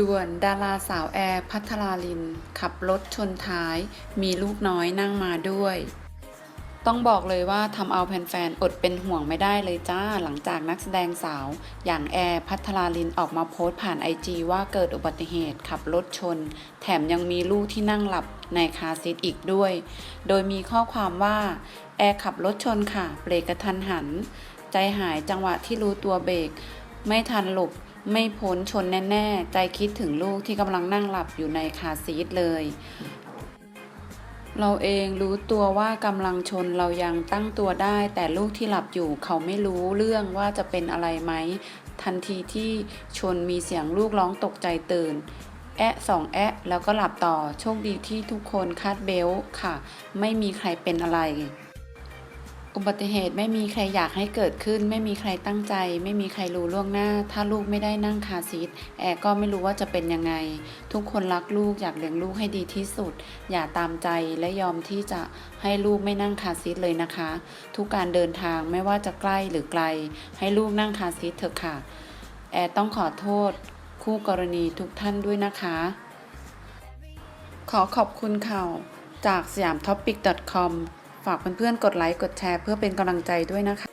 ด่วนดาราสาวแอร์พัทราลิน ขับรถชนท้าย มีลูกน้อยนั่งมาด้วย ต้องบอกเลยว่าทำเอาแฟนๆ อดเป็นห่วงไม่ได้เลยจ้า หลังจากนักแสดงสาว อย่างแอร์พัทราลินออกมาโพสต์ผ่านไอจีว่าเกิดอุบัติเหตุขับรถชน แถมยังมีลูกที่นั่งหลับในคาซีทอีกด้วย โดยมีข้อความว่า แอร์ขับรถชนค่ะ เบรกกระทันหัน ใจหายจังหวะที่รู้ตัวเบรกไม่ทันหลบ ไม่พ้นชนแน่ๆ ใจคิดถึงลูกที่กำลังนั่งหลับอยู่ในคาซีทเลย เราเองรู้ตัวว่ากำลังชนเรายังตั้งตัวได้ แต่ลูกที่หลับอยู่เขาไม่รู้เรื่องว่าจะเป็นอะไรไหม ทันทีที่ชนมีเสียงลูกร้องตกใจตื่น แอะสองแอะแล้วก็หลับต่อ โชคดีที่ทุกคนคาดเบลต์ค่ะ ไม่มีใครเป็นอะไร อุบัติเหตุไม่มีใครอยากให้เกิดขึ้น ไม่มีใครตั้งใจ ไม่มีใครรู้ล่วงหน้า ถ้าลูกไม่ได้นั่งคาซีทแอร์ก็ไม่รู้ว่าจะเป็นยังไง ทุกคนรักลูกอยากเลี้ยงลูกให้ดีที่สุด อย่าตามใจและยอมที่จะให้ลูกไม่นั่งคาซีทเลยนะคะ ทุกการเดินทางไม่ว่าจะใกล้หรือไกล ให้ลูกนั่งคาซีทเถอะค่ะ แอร์ต้องขอโทษ คู่กรณีทุกท่านด้วยนะคะ ขอขอบคุณข่าวจากสยามท็อปิก .com ฝากเพื่อนๆ กดไลค์ กดแชร์ เพื่อเป็นกำลังใจด้วยนะคะ